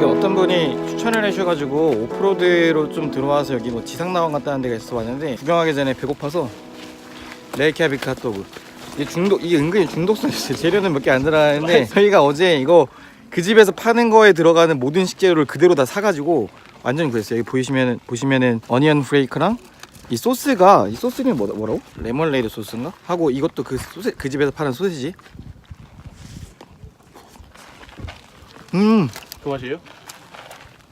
분이 추천을 해주셔가지고 오프로드로 좀 들어와서 여기 뭐 지상낙원 갔다는 데가 있어 왔는데 구경하기 전에 배고파서 레이캬비크 핫도그 이게 중독 이게 은근히 중독성이 있어요 재료는 몇 개 안 들어가는데 저희가 어제 이거 그 집에서 파는 거에 들어가는 모든 식재료를 그대로 다 사가지고 완전 그랬어요 여기 보시면은 보시면은 어니언 프레이크랑 이 소스가 이 소스는 뭐, 뭐라고? 레몬레이드 소스인가? 하고 이것도 그 소세 그 집에서 파는 소시지 음 그 맛이에요?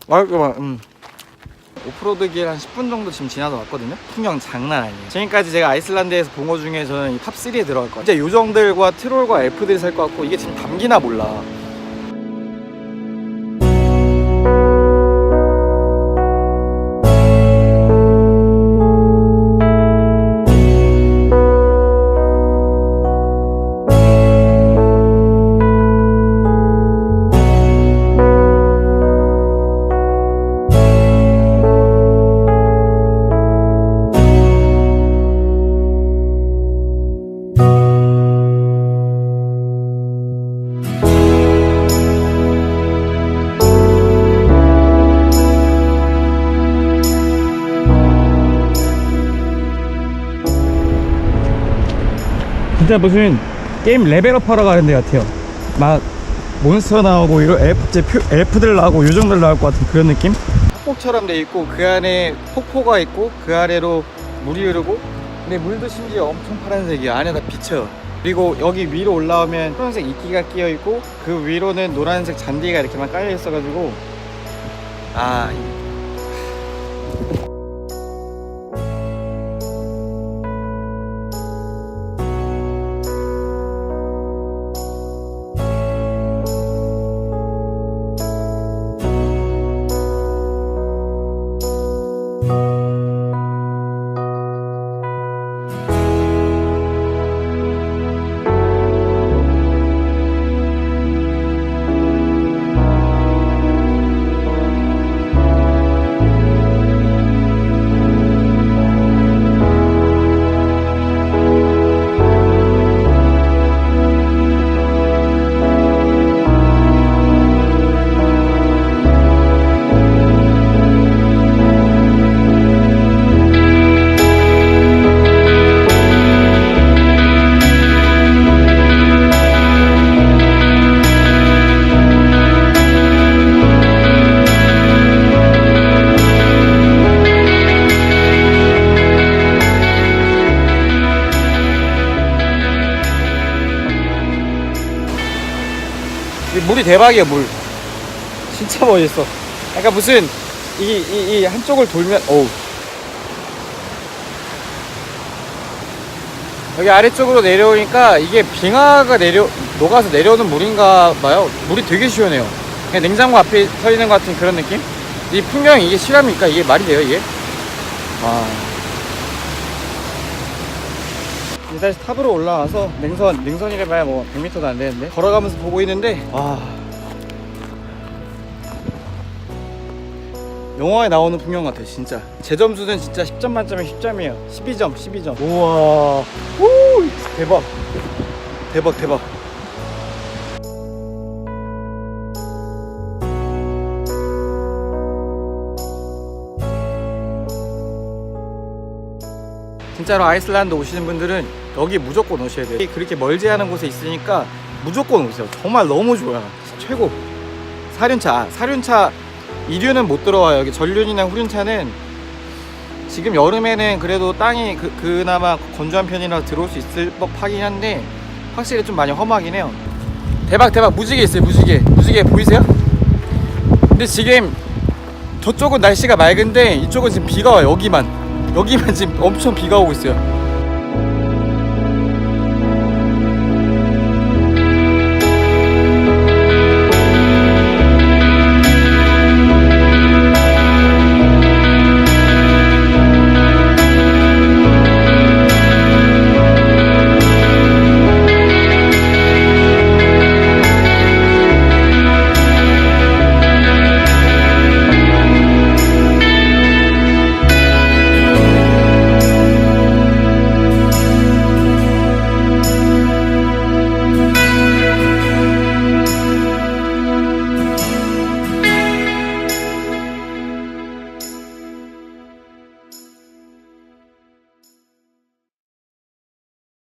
맛있구만 음. 오프로드 길 한 10분 정도 지금 지나서 왔거든요 풍경 장난 아니에요 지금까지 제가 아이슬란드에서 본거 중에 저는 이 탑3에 들어갈 것 같아요 이제 요정들과 트롤과 엘프들이 살 것 같고 이게 지금 담기나 몰라 진짜 무슨 게임 레벨업 하러 가는 데 같아요. 막 몬스터 나오고 이런 엘프, 제 표- 엘프들 나오고 요정들 나올 것 같은 그런 느낌? 폭포처럼 돼 있고 그 안에 폭포가 있고 그 아래로 물이 흐르고 근데 물도 심지어 엄청 파란색이야. 안에다 비쳐 그리고 여기 위로 올라오면 푸른색 이끼가 끼어 있고 그 위로는 노란색 잔디가 이렇게만 깔려 있어가지고 아 이 물이 대박이야 물. 진짜 멋있어. 약간 무슨 이, 이, 이 한쪽을 돌면 어우. 여기 아래쪽으로 내려오니까 이게 빙하가 내려 녹아서 내려오는 물인가 봐요. 물이 되게 시원해요. 그냥 냉장고 앞에 서 있는 것 같은 그런 느낌? 이 풍경이 이게 실합니까? 이게 말이 돼요 이게? 와 이제 다시 탑으로 올라와서 능선 능선이래 봐야 뭐 100m도 안 되는데 걸어가면서 보고 있는데 와. 영화에 나오는 풍경 같아 진짜. 제 점수는 진짜 10점 만점에 10점이에요. 12점 12점. 우와. 오 대박. 대박 대박. 진짜로 아이슬란드 오시는 분들은 여기 무조건 오셔야 돼요. 그렇게 멀지 않은 곳에 있으니까 무조건 오세요. 정말 너무 좋아요. 최고. 사륜차. 사륜차 이륜은 못 들어와요. 여기 전륜이나 후륜차는 지금 여름에는 그래도 땅이 그, 그나마 건조한 편이라 들어올 수 있을 법하긴 한데 확실히 좀 많이 험하긴 해요. 대박 대박. 무지개 있어요 무지개. 무지개 보이세요? 근데 지금 저쪽은 날씨가 맑은데 이쪽은 지금 비가 와요 여기만. 여기만 지금 엄청 비가 오고 있어요